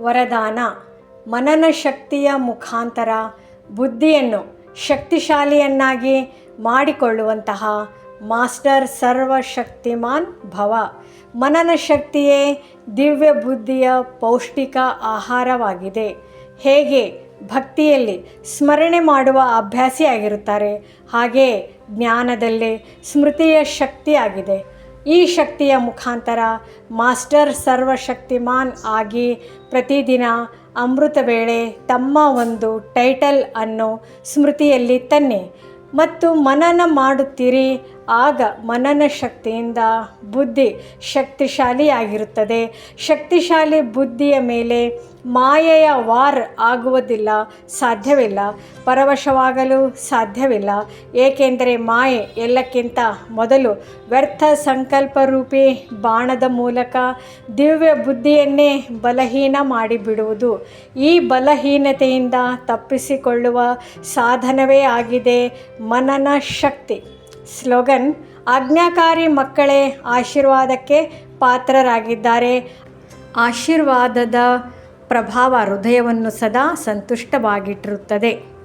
ವರದಾನ, ಮನನ ಶಕ್ತಿಯ ಮುಖಾಂತರ ಬುದ್ಧಿಯನ್ನು ಶಕ್ತಿಶಾಲಿಯನ್ನಾಗಿ ಮಾಡಿಕೊಳ್ಳುವಂತಹ ಮಾಸ್ಟರ್ ಸರ್ವಶಕ್ತಿಮಾನ್ ಭವ. ಮನನ ಶಕ್ತಿಯೇ ದಿವ್ಯ ಬುದ್ಧಿಯ ಪೌಷ್ಟಿಕ ಆಹಾರವಾಗಿದೆ. ಹೇಗೆ? ಭಕ್ತಿಯಲ್ಲಿ ಸ್ಮರಣೆ ಮಾಡುವ ಅಭ್ಯಾಸಿಯಾಗಿರುತ್ತಾರೆ. ಹಾಗೆ ಜ್ಞಾನದಲ್ಲಿ ಸ್ಮೃತಿಯ ಶಕ್ತಿಯಾಗಿದೆ. ಈ ಶಕ್ತಿಯ ಮುಖಾಂತರ ಮಾಸ್ಟರ್ ಸರ್ವಶಕ್ತಿಮಾನ್ ಆಗಿ ಪ್ರತಿದಿನ ಅಮೃತ ವೇಳೆ ತಮ್ಮ ಒಂದು ಟೈಟಲ್ ಅನ್ನು ಸ್ಮೃತಿಯಲ್ಲಿ ತನ್ನಿ. ಮತ್ತು ಮನನ ಮಾಡುತ್ತೀರಿ, ಆಗ ಮನನ ಶಕ್ತಿಯಿಂದ ಬುದ್ಧಿ ಶಕ್ತಿಶಾಲಿಯಾಗಿರುತ್ತದೆ. ಶಕ್ತಿಶಾಲಿ ಬುದ್ಧಿಯ ಮೇಲೆ ಮಾಯೆಯ ವಾರ್ ಆಗುವುದಿಲ್ಲ, ಸಾಧ್ಯವಿಲ್ಲ, ಪರವಶವಾಗಲು ಸಾಧ್ಯವಿಲ್ಲ. ಏಕೆಂದರೆ ಮಾಯೆ ಎಲ್ಲಕ್ಕಿಂತ ಮೊದಲು ವ್ಯರ್ಥ ಸಂಕಲ್ಪರೂಪಿ ಬಾಣದ ಮೂಲಕ ದಿವ್ಯ ಬುದ್ಧಿಯನ್ನೇ ಬಲಹೀನ ಮಾಡಿಬಿಡುವುದು. ಈ ಬಲಹೀನತೆಯಿಂದ ತಪ್ಪಿಸಿಕೊಳ್ಳುವ ಸಾಧನವೇ ಆಗಿದೆ ಮನನ ಶಕ್ತಿ. ಸ್ಲೋಗನ್, ಆಜ್ಞಾಕಾರಿ ಮಕ್ಕಳೇ ಆಶೀರ್ವಾದಕ್ಕೆ ಪಾತ್ರರಾಗಿದ್ದಾರೆ. ಆಶೀರ್ವಾದದ ಪ್ರಭಾವ ಹೃದಯವನ್ನು ಸದಾ ಸಂತುಷ್ಟವಾಗಿಟ್ಟಿರುತ್ತದೆ.